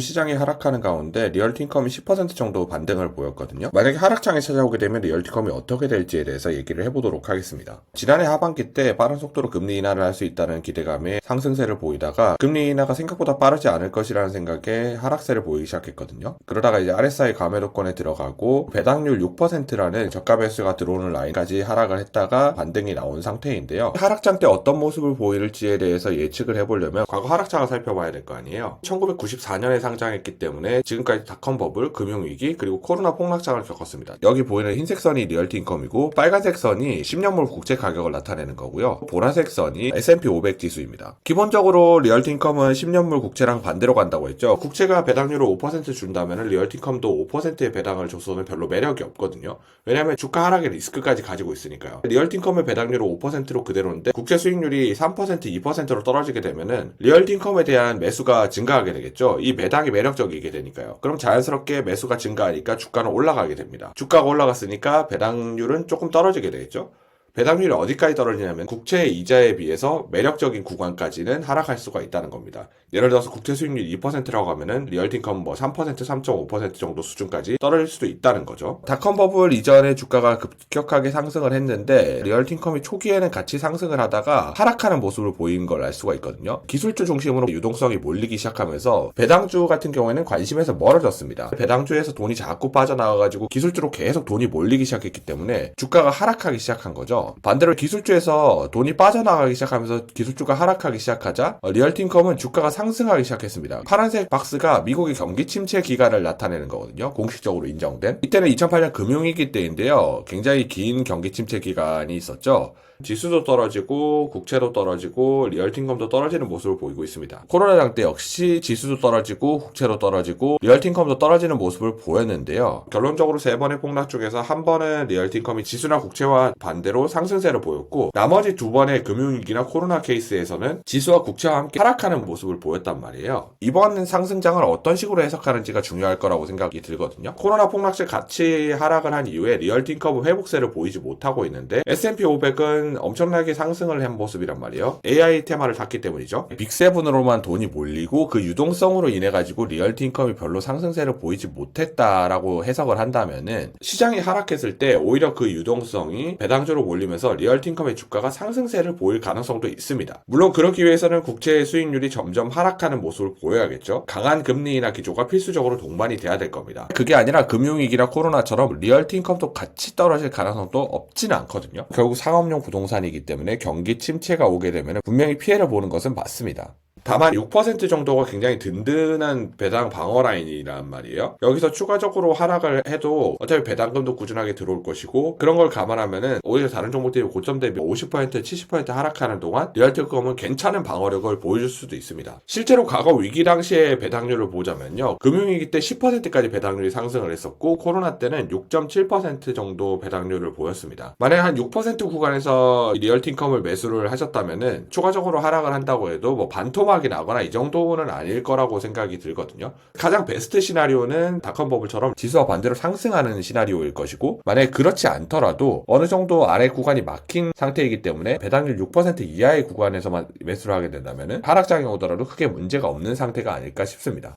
시장이 하락하는 가운데 리얼티컴이 10% 정도 반등을 보였거든요. 만약에 하락장에 찾아오게 되면 리얼티컴이 어떻게 될지에 대해서 얘기를 해보도록 하겠습니다. 지난해 하반기 때 빠른 속도로 금리 인하를 할 수 있다는 기대감에 상승세를 보이다가 금리 인하가 생각보다 빠르지 않을 것이라는 생각에 하락세를 보이기 시작했거든요. 그러다가 이제 RSI 감매도권에 들어가고 배당률 6%라는 저가 배수가 들어오는 라인까지 하락을 했다가 반등이 나온 상태인데요. 하락장 때 어떤 모습을 보일지에 대해서 예측을 해보려면 과거 하락장을 살펴봐야 될 거 아니에요. 1994년에 상 장했기 때문에 지금까지 닷컴 버블, 금융위기, 그리고 코로나 폭락장을 겪었습니다. 여기 보이는 흰색 선이 리얼티 인컴이고 빨간색 선이 10년물 국채 가격을 나타내는 거고요. 보라색 선이 S&P 500 지수입니다. 기본적으로 리얼티 인컴은 10년물 국채랑 반대로 간다고 했죠. 국채가 배당률을 5% 준다면 리얼티 인컴도 5%의 배당을 줘서는 별로 매력이 없거든요. 왜냐하면 주가 하락의 리스크까지 가지고 있으니까요. 리얼티 인컴의 배당률은 5%로 그대로인데 국채 수익률이 3% 2%로 떨어지게 되면은 리얼티 인컴에 대한 매수가 증가하게 되겠죠. 이 배당 이 매력적이게 되니까요. 그럼 자연스럽게 매수가 증가하니까 주가는 올라가게 됩니다. 주가가 올라갔으니까 배당률은 조금 떨어지게 되겠죠. 배당률이 어디까지 떨어지냐면 국채 이자에 비해서 매력적인 구간까지는 하락할 수가 있다는 겁니다. 예를 들어서 국채 수익률 2%라고 하면은 리얼틴컴 뭐 3%, 3.5% 정도 수준까지 떨어질 수도 있다는 거죠. 닷컴 버블 이전에 주가가 급격하게 상승을 했는데 리얼틴컴이 초기에는 같이 상승을 하다가 하락하는 모습을 보인 걸 알 수가 있거든요. 기술주 중심으로 유동성이 몰리기 시작하면서 배당주 같은 경우에는 관심에서 멀어졌습니다. 배당주에서 돈이 자꾸 빠져나와가지고 기술주로 계속 돈이 몰리기 시작했기 때문에 주가가 하락하기 시작한 거죠. 반대로 기술주에서 돈이 빠져나가기 시작하면서 기술주가 하락하기 시작하자 어, 리얼틴컴은 주가가 상승하기 시작했습니다. 파란색 박스가 미국의 경기 침체 기간을 나타내는 거거든요. 공식적으로 인정된. 이때는 2008년 금융위기 때인데요. 굉장히 긴 경기 침체 기간이 있었죠. 지수도 떨어지고 국채도 떨어지고 리얼틴컴도 떨어지는 모습을 보이고 있습니다. 코로나장 때 역시 지수도 떨어지고 국채도 떨어지고 리얼틴컴도 떨어지는 모습을 보였는데요. 결론적으로 세 번의 폭락 중에서 한 번은 리얼틴컴이 지수나 국채와 반대로 상승세를 보였고 나머지 두 번의 금융위기나 코로나 케이스에서는 지수와 국채와 함께 하락하는 모습을 보였단 말이에요. 이번 상승장을 어떤 식으로 해석하는지가 중요할 거라고 생각이 들거든요. 코로나 폭락 시 같이 하락을 한 이후에 리얼틴컴은 회복세를 보이지 못하고 있는데 S&P 500은 엄청나게 상승을 한 모습이란 말이에요. AI 테마를 탔기 때문이죠. 빅세븐으로만 돈이 몰리고 그 유동성으로 인해 가지고 리얼티 인컴이 별로 상승세를 보이지 못했다라고 해석을 한다면은 시장이 하락했을 때 오히려 그 유동성이 배당주로 몰리 면서 리얼티 인컴의 주가가 상승세를 보일 가능성도 있습니다. 물론 그렇기 위해서는 국채의 수익률이 점점 하락하는 모습을 보여야겠죠. 강한 금리 인하 기조가 필수적으로 동반이 돼야 될 겁니다. 그게 아니라 금융위기나 코로나처럼 리얼티 인컴도 같이 떨어질 가능성도 없지는 않거든요. 결국 상업용 부동산이기 때문에 경기 침체가 오게 되면 분명히 피해를 보는 것은 맞습니다. 다만 6% 정도가 굉장히 든든한 배당 방어 라인이란 말이에요. 여기서 추가적으로 하락을 해도 어차피 배당금도 꾸준하게 들어올 것이고 그런 걸 감안하면은 오히려 다른 종목 대비 고점 대비 50% 70% 하락하는 동안 리얼티컴은 괜찮은 방어력을 보여줄 수도 있습니다. 실제로 과거 위기 당시의 배당률을 보자면요. 금융위기 때 10%까지 배당률이 상승을 했었고 코로나 때는 6.7% 정도 배당률을 보였습니다. 만약 한 6% 구간에서 리얼티컴을 매수를 하셨다면은 추가적으로 하락을 한다고 해도 뭐 반토막 이 나거나 이 정도는 아닐 거라고 생각이 들거든요. 가장 베스트 시나리오는 닷컴 버블처럼 지수와 반대로 상승하는 시나리오일 것이고 만약에 그렇지 않더라도 어느 정도 아래 구간이 막힌 상태이기 때문에 배당률 6% 이하의 구간에서만 매수를 하게 된다면 하락장이 오더라도 크게 문제가 없는 상태가 아닐까 싶습니다.